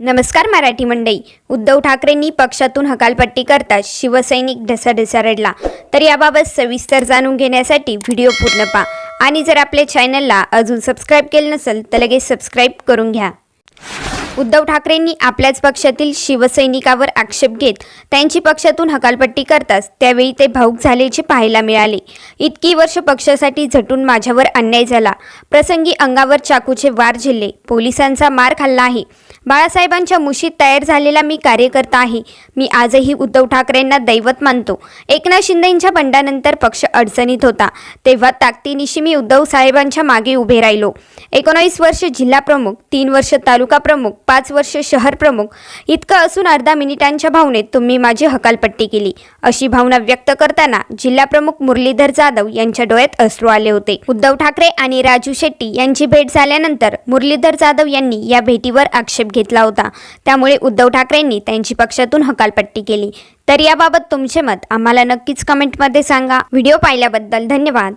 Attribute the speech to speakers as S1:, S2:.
S1: नमस्कार मराठी मंडई उद्धव ठाकरेंनी पक्षातून हकालपट्टी करताच शिवसैनिक ढसाढसा रडला. तर याबाबत सविस्तर जाणून घेण्यासाठी व्हिडिओ पूर्ण पहा. आणि जर आपल्या चॅनलला अजून सबस्क्राईब केलं नसेल तर लगेच सबस्क्राईब करून घ्या. उद्धव ठाकरेंनी आपल्याच पक्षातील शिवसैनिकावर आक्षेप घेत त्यांची पक्षातून हकालपट्टी करताच त्यावेळी ते भाऊक झाल्याचे पाहायला मिळाले. इतकी वर्ष पक्षासाठी झटून माझ्यावर अन्याय झाला. प्रसंगी अंगावर चाकूचे वार झेलले. पोलिसांचा मार खाल्ला आहे. बाळासाहेबांच्या मुशीत तयार झालेला मी कार्यकर्ता आहे. मी आजही उद्धव ठाकरेंना दैवत मानतो. एकनाथ शिंदेंच्या बंडानंतर पक्ष अडचणीत होता. तेव्हा ताकदीनिशी मी उद्धव साहेबांच्या मागे उभे राहिलो. एकोणावीस वर्ष जिल्हा प्रमुख तीन वर्ष तालुका प्रमुख पाच वर्ष शहर प्रमुख इतकं असून अर्धा मिनिटांच्या भावनेत तुम्ही माझी हकालपट्टी केली. अशी भावना व्यक्त करताना जिल्हा प्रमुख मुरलीधर जाधव यांच्या डोळ्यात अश्रू आले होते. उद्धव ठाकरे आणि राजू शेट्टी यांची भेट झाल्यानंतर मुरलीधर जाधव यांनी या भेटीवर आक्षेप घेतला होता. त्यामुळे उद्धव ठाकरेंनी त्यांची पक्षातून हकालपट्टी केली. तर याबाबत तुमचे मत आम्हाला नक्कीच कमेंटमध्ये सांगा. व्हिडिओ पाहिल्याबद्दल धन्यवाद.